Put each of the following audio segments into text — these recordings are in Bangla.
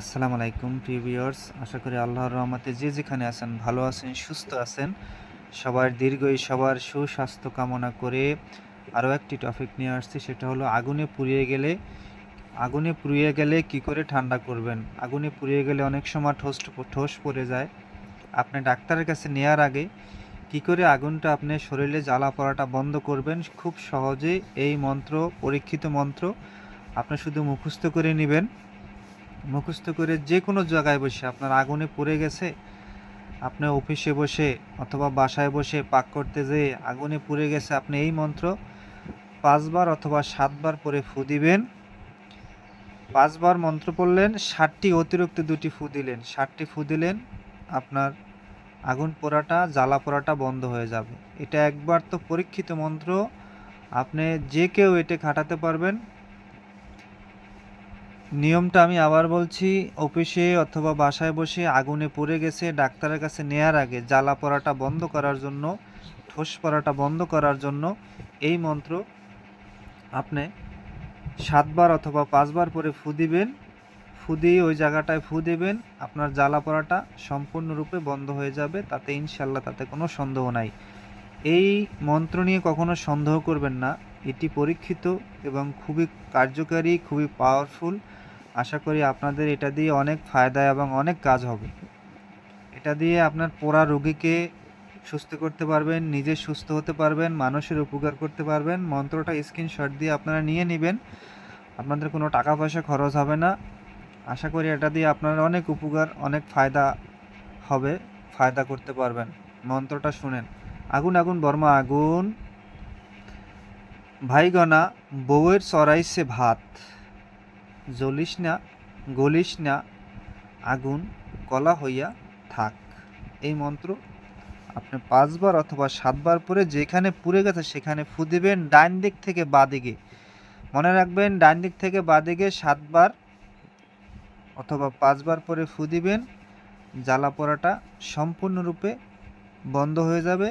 আসসালামু আলাইকুম প্রিভিয়ার্স আশা করি আল্লাহর রহমতে যে যেখানে আছেন, ভালো আছেন, সুস্থ আছেন। সবার দীর্ঘই সবার সুস্বাস্থ্য কামনা করে আরও একটি টপিক নিয়ে আসছি, সেটা হলো আগুনে পুড়িয়ে গেলে, আগুনে পুড়িয়ে গেলে কি করে ঠান্ডা করবেন? আগুনে পুড়িয়ে গেলে অনেক সময় ঠোস ঠোস পড়ে যায়। আপনি ডাক্তারের কাছে নেওয়ার আগে কি করে আগুনটা আপনি শরীরে জ্বালা পড়াটা বন্ধ করবেন? খুব সহজে এই মন্ত্র, পরীক্ষিত মন্ত্র আপনি শুধু মুখস্থ করে নেবেন। মুখস্থ করে যে কোনো জায়গায় বসে আপনার আগুনে পড়ে গেছে, আপনি অফিসে বসে অথবা বাসায় বসে পাক করতে যেয়ে আগুনে পুড়ে গেছে আপনি এই মন্ত্র পাঁচবার অথবা সাতবার পরে ফু দিবেন। পাঁচবার মন্ত্র পড়লেন, ষাটটি অতিরিক্ত দুটি ফু দিলেন। ষাটটি ফু দিলেন, আপনার আগুন পোড়াটা, জ্বালা পোড়াটা বন্ধ হয়ে যাবে। এটা একবার তো পরীক্ষিত মন্ত্র, আপনি যে কেউ এটা খাটাতে পারবেন। নিয়মটা আমি আবার বলছি, অফিসে অথবা বাসায় বসে আগুনে পড়ে গেছে, ডাক্তারের কাছে নেয়ার আগে জ্বালা পড়াটা বন্ধ করার জন্য, ঠোস পড়াটা বন্ধ করার জন্য এই মন্ত্র আপনি সাতবার অথবা পাঁচবার পরে ফু দিবেন, ফু দিয়ে ওই জায়গাটায় ফু দেবেন, আপনার জ্বালা পড়াটা সম্পূর্ণরূপে বন্ধ হয়ে যাবে, তাতে ইনশাল্লাহ তাতে কোনো সন্দেহ নাই। এই মন্ত্র নিয়ে কখনো সন্দেহ করবেন না, এটি পরীক্ষিত এবং খুবই কার্যকারী, খুবই পাওয়ারফুল আশা করি আপনাদের এটা দিয়ে অনেক ফায়দা এবং অনেক কাজ হবে। এটা দিয়ে আপনার পোড়া রোগীকে সুস্থ করতে পারবেন, নিজে সুস্থ হতে পারবেন, মানুষের উপকার করতে পারবেন। মন্ত্রটা স্ক্রিনশট দিয়ে আপনারা নিয়ে নেবেন। আপনাদের কোনো টাকা পয়সা খরচ হবে না। আশা করি এটা দিয়ে আপনার অনেক উপকার, অনেক ফায়দা হবে, ফায়দা করতে পারবেন। মন্ত্রটা শুনেন। আগুন আগুন, বর্মা, আগুন। ভাইগনা বউয়ের চড়াইছে ভাত। জ্বলিস না গলিস না আগুন, কলা হইয়া থাক। এই মন্ত্র আপনি পাঁচবার অথবা সাতবার পরে যেখানে পুড়ে গেছে সেখানে ফু দিবেন ডাইন দিক থেকে বা দিকে। মনে রাখবেন ডাইন দিক থেকে বা দিকে সাতবার অথবা পাঁচবার পরে ফু দিবেন, জ্বালা পোড়াটা সম্পূর্ণরূপে বন্ধ হয়ে যাবে।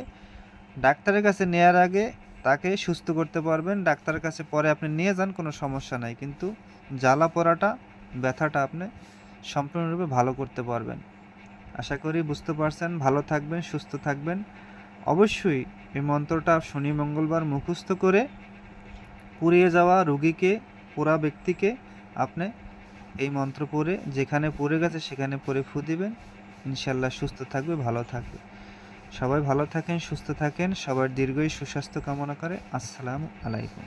ডাক্তারের কাছে নেওয়ার আগে তাকে সুস্থ করতে পারবেন, ডাক্তারের কাছে পরে আপনি নিয়ে যান, কোনো সমস্যা নাই। কিন্তু জ্বালা পোড়াটা, ব্যথাটা আপনি সম্পূর্ণরূপে ভালো করতে পারবেন। আশা করি বুঝতে পারছেন। ভালো থাকবেন, সুস্থ থাকবেন। অবশ্যই এই মন্ত্রটা শনি, মঙ্গলবার মুখস্থ করে পুড়িয়ে যাওয়া রুগীকে, পোড়া ব্যক্তিকে আপনি এই মন্ত্র পড়ে, যেখানে পড়ে গেছে সেখানে পড়ে ফু দিবেন। ইনশাল্লাহ সুস্থ থাকবে, ভালো থাকবে। সবাই ভালো থাকেন সুস্থ থাকেন সবার দীর্ঘই সুস্বাস্থ্য কামনা করে। আসসালামু আলাইকুম।